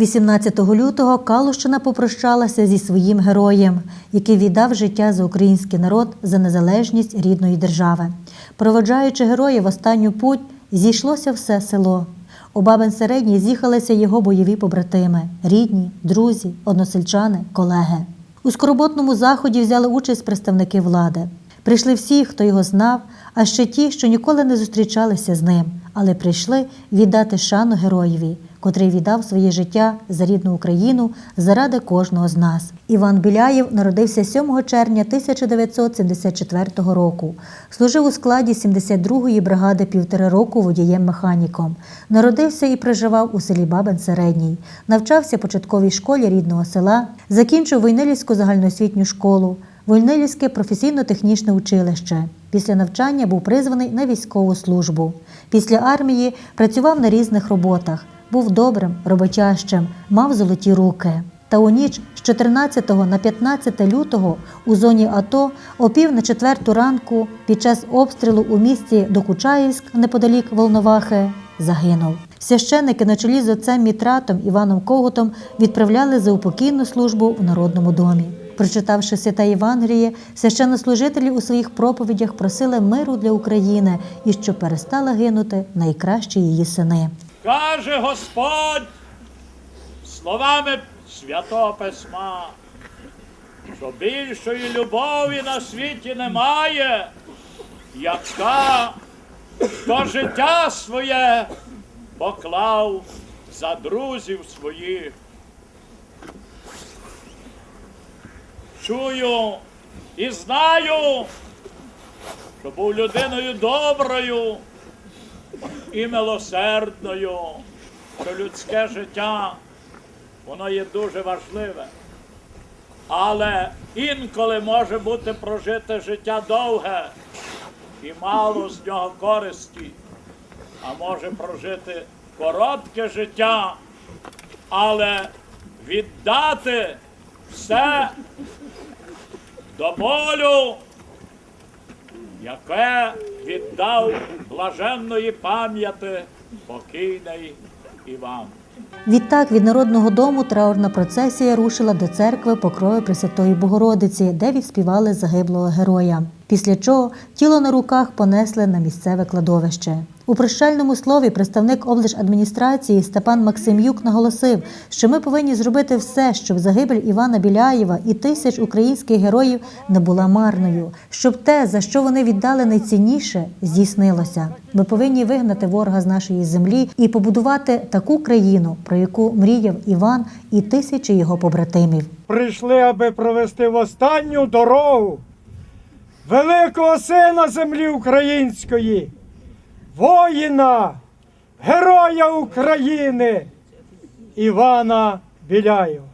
18 лютого Калущина попрощалася зі своїм героєм, який віддав життя за український народ за незалежність рідної держави. Проводжаючи героя в останню путь, зійшлося все село. У Бабин Середній з'їхалися його бойові побратими, рідні, друзі, односельчани, колеги. У скорботному заході взяли участь представники влади. Прийшли всі, хто його знав, а ще ті, що ніколи не зустрічалися з ним, але прийшли віддати шану героєві, котрий віддав своє життя за рідну Україну заради кожного з нас. Іван Біляєв народився 7 червня 1974 року. Служив у складі 72-ї бригади півтори року водієм-механіком. Народився і проживав у селі Бабин Середній. Навчався початковій школі рідного села, закінчив Войнилівську загальноосвітню школу. Вольнилівське професійно-технічне училище. Після навчання був призваний на військову службу. Після армії працював на різних роботах, був добрим, роботящим, мав золоті руки. Та у ніч з 14 на 15 лютого у зоні АТО о пів на четверту ранку під час обстрілу у місті Докучаївськ неподалік Волновахи загинув. Священники на чолі з отцем Мітратом Іваном Когутом відправляли за упокійну службу в народному домі. Прочитавши святе Євангеліє, священнослужителі у своїх проповідях просили миру для України і щоб перестали гинути найкращі її сини. Каже Господь словами Святого Письма, що більшої любові на світі немає, яка то життя своє поклав за друзів своїх. Чую і знаю, що був людиною доброю і милосердною, що людське життя воно є дуже важливе. Але інколи може бути прожите життя довге і мало з нього користі, а може прожити коротке життя, але віддати все до болю яке віддав блаженної пам'яті покійний Іван. Відтак від народного дому траурна процесія рушила до церкви Покрою Пресвятої Богородиці, де відспівали загиблого героя. Після чого тіло на руках понесли на місцеве кладовище. У прощальному слові представник облдержадміністрації Степан Максимюк наголосив, що ми повинні зробити все, щоб загибель Івана Біляєва і тисяч українських героїв не була марною, щоб те, за що вони віддали найцінніше, здійснилося. Ми повинні вигнати ворога з нашої землі і побудувати таку країну, про яку мріяв Іван і тисячі його побратимів. прийшли, аби провести в останню дорогу великого сина землі української, воїна, героя України Івана Біляєва.